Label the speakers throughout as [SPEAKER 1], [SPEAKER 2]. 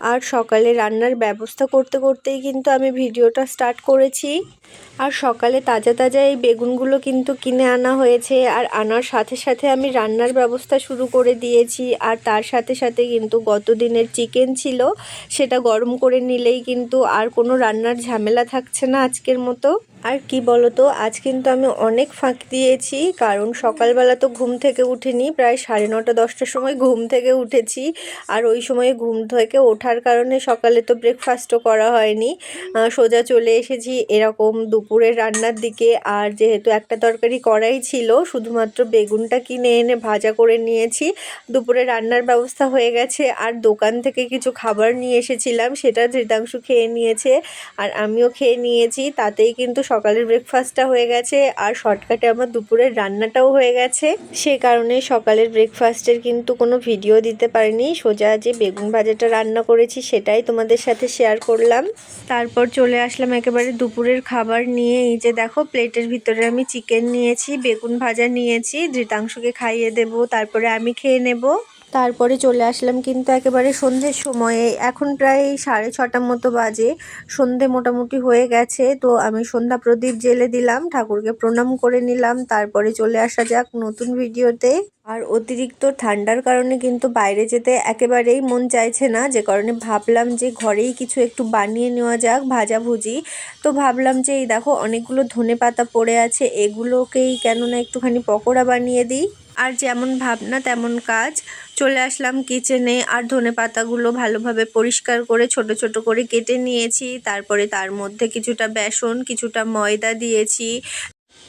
[SPEAKER 1] আর সকালে রান্নার ব্যবস্থা করতে করতেই কিন্তু আমি ভিডিওটা স্টার্ট করেছি। আর সকালে তাজা তাজা এই বেগুনগুলো কিন্তু কিনে আনা হয়েছে। আর আনার সাথে সাথে আমি রান্নার ব্যবস্থা শুরু করে দিয়েছি। আর তার সাথে সাথে কিন্তু গত দিনের চিকেন ছিল, সেটা গরম করে নিলেই কিন্তু আর কোনো রান্নার ঝামেলা থাকছে না আজকের মতো। আর কি বলতো, আজ কিন্তু আমি অনেক ফাঁক দিয়েছি, কারণ সকালবেলা তো ঘুম থেকে উঠিনি, প্রায় সাড়ে নটা, দশটার সময় ঘুম থেকে উঠেছি, আর ওই সময়ে ঘুম থেকে ওঠার কারণে সকালে তো ব্রেকফাস্টও করা হয়নি। সোজা চলে এসেছি এরকম দুপুরের রান্নার দিকে, আর যেহেতু একটা তরকারি করাই ছিল, শুধুমাত্র বেগুনটা কিনে এনে ভাজা করে নিয়েছি, দুপুরে রান্নার ব্যবস্থা হয়ে গেছে, আর দোকান থেকে কিছু খাবার নিয়ে এসেছিলাম, সেটা ধৃতাংশু খেয়ে নিয়েছে, আর আমিও খেয়ে নিয়েছি, তাতেই কিন্তু সকালের ব্রেকফাস্টটা হয়ে গেছে, আর শর্টকাটে আমার দুপুরের রান্নাটাও হয়ে গেছে। সে কারণে সকালের ব্রেকফাস্টের কিন্তু কোনো ভিডিও দিতে পারিনি। সোজা যে বেগুন ভাজাটা রান্না করেছি সেটাই তোমাদের সাথে শেয়ার করলাম। তারপর চলে আসলাম একেবারে দুপুরের খাবার নিয়ে। এই যে দেখো প্লেটের ভিতরে আমি চিকেন নিয়েছি, বেগুন ভাজা নিয়েছি, ধৃতাংশকে খাইয়ে দেব, তারপরে আমি খেয়ে নেব। তারপরে চলে আসলাম কিন্তু একেবারে সন্ধ্যের সময়ে। এখন প্রায় সাড়ে ছটার মতো বাজে। সন্ধে মোটামুটি হয়ে গেছে, তো আমি সন্ধ্যা প্রদীপ জেলে দিলাম, ঠাকুরকে প্রণাম করে নিলাম, তারপরে চলে আসা যাক নতুন ভিডিওতে। আর অতিরিক্ত ঠান্ডার কারণে কিন্তু বাইরে যেতে একেবারেই মন চাইছে না, যে কারণে ভাবলাম যে ঘরেই কিছু একটু বানিয়ে নেওয়া যাক, ভাজাভুজি। তো ভাবলাম যে এই দেখো অনেকগুলো ধনে পাতা পড়ে আছে, এগুলোকেই কেননা একটুখানি পকোড়া বানিয়ে দিই। আর যেমন ভাবনা, তেমন কাজ। চলে আসলাম কিচেনে আর ধনে পাতাগুলো ভালোভাবে পরিষ্কার করে, ছোট ছোট করে কেটে নিয়েছি। তারপরে তার মধ্যে কিছুটা বেসন, কিছুটা ময়দা দিয়েছি।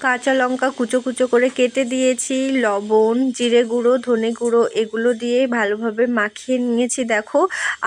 [SPEAKER 1] কাঁচা লঙ্কা কুচো কুচো করে কেটে দিয়েছি, লবণ, জিরে গুঁড়ো, ধনে গুঁড়ো, এগুলো দিয়ে ভালোভাবে মাখিয়ে নিয়েছি, দেখো।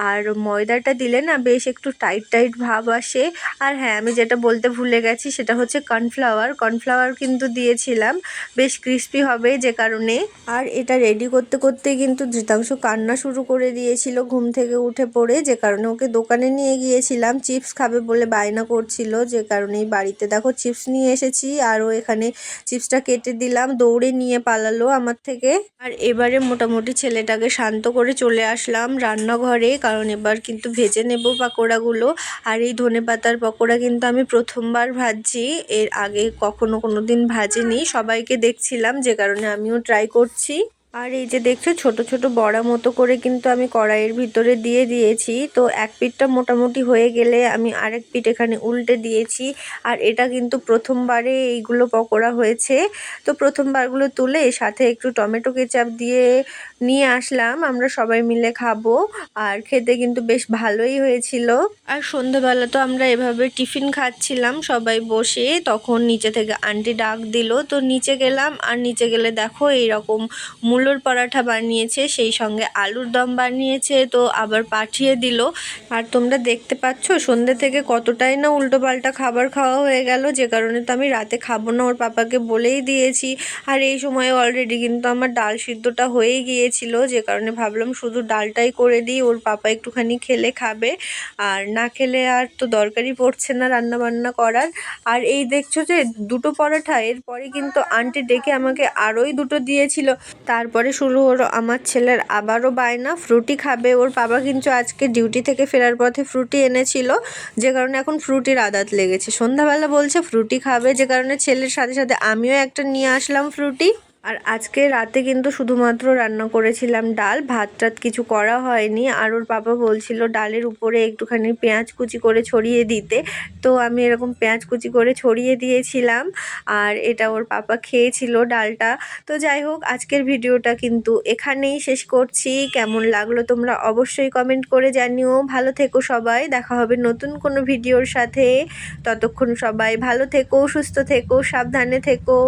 [SPEAKER 1] আর ময়দাটা দিলে না বেশ একটু টাইট টাইট ভাব আসে। আর হ্যাঁ আমি যেটা বলতে ভুলে গেছি সেটা হচ্ছে কর্নফ্লাওয়ার। কর্নফ্লাওয়ার কিন্তু দিয়েছিলাম, বেশ ক্রিস্পি হবে যে কারণে। আর এটা রেডি করতে করতে কিন্তু ধৃতাংশ কান্না শুরু করে দিয়েছিল ঘুম থেকে উঠে পড়ে, যে কারণে ওকে দোকানে নিয়ে গিয়েছিলাম। চিপস খাবে বলে বায়না করছিল, যে কারণেই বাড়িতে দেখো চিপস নিয়ে এসেছি। আর ও এখানে চিপসটা কেটে দিলাম, দৌড়ে নিয়ে পালালো আমার থেকে। আর এবারে মোটামুটি ছেলেটাকে শান্ত করে চলে আসলাম রান্নাঘরে, কারণ এবার কিন্তু ভেজে নেব পাকোড়াগুলো। আর এই ধনে পাতার পকোড়া কিন্তু আমি প্রথমবার ভাজছি, এর আগে কখনো কোনো দিন ভাজিনি। সবাইকে দেখছিলাম, যে কারণে আমিও ট্রাই করছি। আর এই যে দেখছ, ছোট ছোট বড়া মতো করে কিন্তু আমি কড়াইয়ের ভিতরে দিয়ে দিয়েছি। তো এক পিঠটা মোটামুটি হয়ে গেলে আমি আরেক পিঠ এখানে উল্টে দিয়েছি। আর এটা কিন্তু প্রথমবারে এইগুলো পকোড়া হয়েছে। তো প্রথমবারগুলো তুলে সাথে একটু টমেটো কেচাপ দিয়ে নিয়ে আসলাম। আমরা সবাই মিলে খাব। আর খেতে কিন্তু বেশ ভালোই হয়েছিল। আর সন্ধ্যাবেলা তো আমরা এভাবে টিফিন খাচ্ছিলাম সবাই বসে। তখন নিচে থেকে আন্টি ডাক দিল। তো নিচে গেলাম আর নিচে গেলে দেখো এইরকম মূলোর পরাঠা বানিয়েছে, সেই সঙ্গে আলুর দম বানিয়েছে, তো আবার পাঠিয়ে দিল। আর তোমরা দেখতে পাচ্ছ সন্ধ্যে থেকে কতটাই না উল্টো পাল্টা খাবার খাওয়া হয়ে গেল, যে কারণে তো আমি রাতে খাব না, ওর পাপাকে বলেই দিয়েছি। আর এই সময় অলরেডি কিন্তু আমার ডাল সিদ্ধটা হয়েই গিয়েছিল, যে কারণে ভাবলাম শুধু ডালটাই করে দিই, ওর পাপা একটুখানি খেলে খাবে। আর না খেলে আর তো দরকারই পড়ছে না রান্না বান্না করার। আর এই দেখছ যে, দুটো পরাঠা, এরপরে কিন্তু আন্টি ডেকে আমাকে আরোই দুটো দিয়েছিল। তার তারপরে শুরু হলো আমার ছেলের আবারও বায়না। ফ্রুটি খাবে ওর বাবা কিন্তু আজকে ডিউটি থেকে ফেরার পথে ফ্রুটি এনেছিল, যে কারণে এখন ফ্রুটির আদাত লেগেছে। সন্ধ্যাবেলা বলছে ফ্রুটি খাবে, যে কারণে ছেলের সাথে সাথে আমিও একটা নিয়ে আসলাম ফ্রুটি। আর আজকে রাতে কিন্তু শুধুমাত্র রান্না করেছিলাম ডাল, ভাত টাত কিছু করা হয়নি। আর ওর বাবা বলছিল ডালের উপরে একটুখানি পেঁয়াজ কুচি করে ছড়িয়ে দিতে। তো আমি এরকম পেঁয়াজ কুচি করে ছড়িয়ে দিয়েছিলাম আর এটা ওর পাপা খেয়েছিল ডালটা। তো যাই হোক, আজকের ভিডিওটা কিন্তু এখানেই শেষ করছি। কেমন লাগল তোমরা অবশ্যই কমেন্ট করে জানিও। ভালো থেকো সবাই, দেখা হবে নতুন কোনো ভিডিওর সাথে। ততক্ষণ সবাই ভালো থেকো, সুস্থ থেকো, সাবধানে থেকো।